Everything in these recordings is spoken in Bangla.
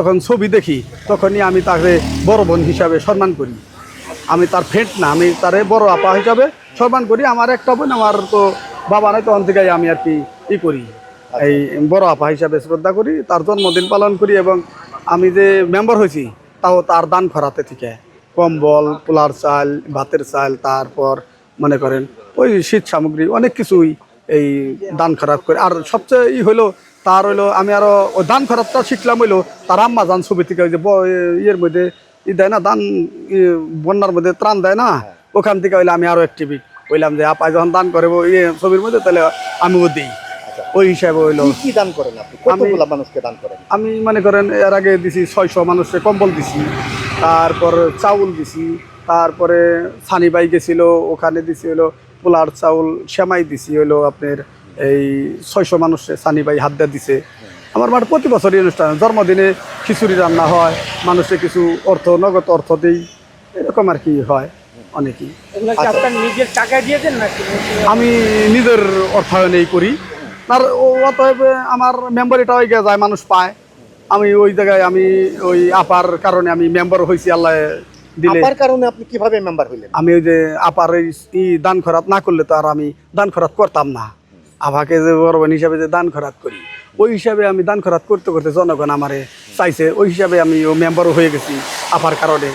যখন ছবি দেখি, তখনই আমি তাকে বড় বোন হিসাবে সম্মান করি। আমি তার ফ্রেন্ড না, আমি তারে বড় আপা হিসাবে সম্মান করি। আমার একটা বোন, আমার তো বাবা নাই, তখন থেকে আমি আর কি ই করি। এই বড় আপা হিসাবে শ্রদ্ধা করি, তার জন্মদিন পালন করি এবং আমি যে মেম্বার হয়েছি, তাও তার দান খরাতে থেকে। কম্বল, পোলার চাল, ভাতের চাল, তারপর মনে করেন ওই শীত সামগ্রী, অনেক কিছুই এই দান খরাত করে। আর সবচেয়ে ই হলো তার হইল আমি আরও দান খরাতটা শিখলাম হইল তার আম্মা জান ছবি থেকে ওই যে ইয়ের মধ্যে ই দেয় না দান বন্যার মধ্যে ত্রাণ দেয় না ওখান থেকে হইলে আমি আরও অ্যাক্টিভিক হইলাম যে আপা যখন দান করে ইয়ে ছবির মধ্যে তাহলে আমিও দিই। ওই হিসাবে হইল। কি দান করেন আপনি? কতগুলা মানুষকে দান করেন? আমি মনে করেন এর আগে দিছি ছয়শো মানুষকে কম্বল দিছি তারপর চাউল দিছি তারপরে সানি বাই গেছিল ওখানে দিছি হলো পোলার চাউল সেমাই দিছি হলো আপনার এই ছয়শো মানুষে সানি বাই হাত দিয়ে দিছে। আমার মাঠে প্রতি বছরই অনুষ্ঠান জন্মদিনে খিচুড়ি রান্না হয় মানুষে কিছু অর্থ নগদ অর্থ দেই। এরকম আর কি হয় অনেকই। নাকি? আমি নিজের অর্থায়নেই করি। তার ও- অতএব আমার মেম্বারিটা হয়ে যায় মানুষ পায়। আমি ওই জায়গায় আমি ওই আপার কারণে আমি মেম্বার হয়েছি আল্লাহ দিলে। আপার কারণে আপনি কীভাবে মেম্বার হইলেন? আমি ওই যে আপার এই দান খরাত না করলে তো আর আমি দান খরাত করতাম না। আপাকে যে বড় বোন হিসাবে যে দান খরাত করি ওই হিসাবে আমি দান খরাত করতে করতে জনগণ আমারে চাইছে ওই হিসাবে আমি ও মেম্বারও হয়ে গেছি আপার কারণে।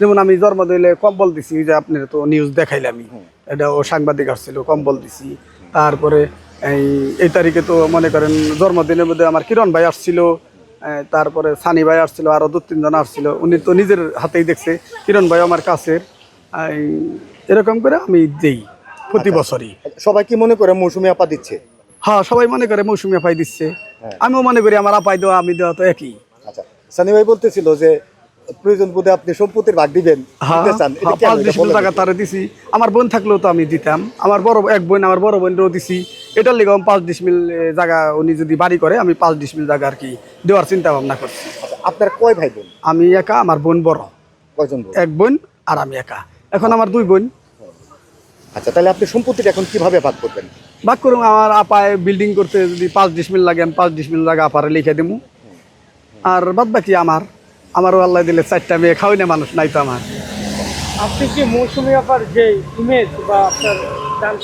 যেমন আমি জন্ম দিলে কম্বল দিছি যে আপনার তো নিউজ দেখাইলে আমি। এটা ও সাংবাদিক আসছিল কম্বল দিছি। তারপরে এই এই তারিখে তো মনে করেন জন্মদিনের মধ্যে আমার কিরণ ভাই আসছিল তারপরে সানি ভাই আসছিল আরও দু তিনজন আসছিল। উনি তো নিজের হাতেই দেখছে কিরণ ভাই আমার কাছের এরকম করে আমি দেই। প্রতি বছরই। সবাই কি মনে করে মৌসুমি আপা দিচ্ছে? হ্যাঁ সবাই মনে করে মৌসুমি আপাই দিচ্ছে। হ্যাঁ। আমিও মনে করি আমার আপাই দেওয়া আমি দেওয়া তো একই। আচ্ছা সানি ভাই বলতেছিল যে প্রয়োজন বোধে আপনি সম্পত্তির ভাগ দিবেন হ্যাঁ হ্যাঁ? পাঁচ বিশ মিল টাকা। তারে দিছি। আমার বোন থাকলেও তো আমি দিতাম। আমার বড় এক বোন আমার বড় বোনেরও দিছি। এটার লেগে পাঁচ ডিসমিল এ, জায়গা উনি যদি বাড়ি করে আমি পাঁচ ডিসমিল জায়গা আর কি দেওয়ার চিন্তা ভাবনা করছি। আচ্ছা, আপনার কয় ভাই বোন? আমি একা আমার বোন বড়। কয়জন এক বোন আর আমি একা। এখন আমার দুই বোন। আচ্ছা তাহলে আপনি সম্পত্তিটা এখন কীভাবে ভাগ করবেন? বাক করুন আমার আপায় বিল্ডিং করতে যদি পাঁচ ডিসমিল লাগে আমি পাঁচ ডিসমিল লাগে আপারে লিখে দেবো আর বাদ বাকি আমার আমারও আল্লাহ দিলে চারটা মেয়ে খাওয়াই না মানুষ নাই তো আমার। আপনি কি মৌসুমি আপার যে ইমেজ বা আপনার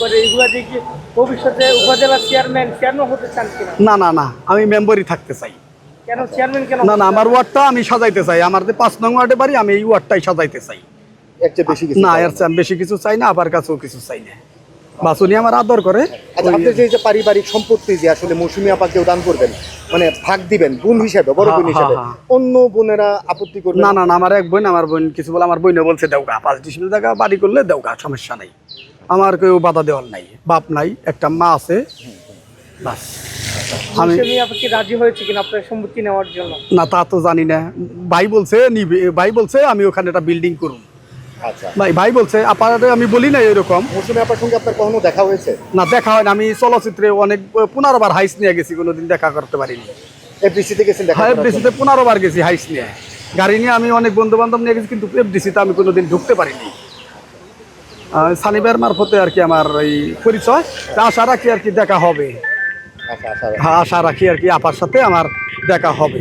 করে এগুলো দিয়ে কি ভবিষ্যতে উপজেলা চেয়ারম্যান কেন হতে চান কিনা? না না না আমি মেম্বারই থাকতে চাই। কেন চেয়ারম্যান কেন না না আমার ওয়ার্ডটা আমি সাজাইতে চাই। আমার যে পাঁচ নং ওয়ার্ডে বাড়ি আমি এই ওয়ার্ডটাই সাজাইতে চাই। বেশি কিছু না এর চেয়ে বেশি কিছু চাই না আবার কাছেও কিছু চাই না। আমার আদর করে। আচ্ছা আপনি যে পারিবারিক সম্পত্তি যে আসলে মৌসুমি আপাকেও দান করবেন মানে ভাগ দিবেন বোন হিসাবে বড় বোন হিসাবে অন্য বোনেরা আপত্তি করবে না না না আমার এক বোন আমার বোন কিছু বলে আমার বোনও বলছে দেওগা পাঁচ ডিসমিল জায়গা বাড়ি করলে দেওগা সমস্যা নাই। আমার কেউ বাধা দেওয়ার নাই বাপ নাই একটা মা আছে। বাস। আমি কি রাজি হয়েছে কিনা আপনার সম্পত্তি নেওয়ার জন্য? না তা তো জানি না। ভাই বলছে নিবে ভাই বলছে আমি ওখানে একটা বিল্ডিং করুন ভাই ভাই বলছে আপারে আমি বলি না এরকম। মৌসুমি আপার সঙ্গে আপনার কখনো দেখা হয়েছে? না দেখা হয় না। আমি চলচ্চিত্রে অনেক পনেরো বার হাইস নিয়ে গেছি কোনোদিন দেখা করতে পারিনি। এফডিসিতে গেছেন দেখা হ্যাঁ? এফডিসিতে পনেরো গেছি হাইস নিয়ে। গাড়ি নিয়ে আমি অনেক বন্ধু বান্ধব নিয়ে গেছি কিন্তু এফডিসিতে আমি কোনোদিন ঢুকতে পারিনি। সানিবার মারফতে আর কি আমার এই পরিচয়। তা আশা রাখি আর কি দেখা হবে। আচ্ছা আচ্ছা হ্যাঁ আশা রাখি আর কি আপার সাথে আমার দেখা হবে।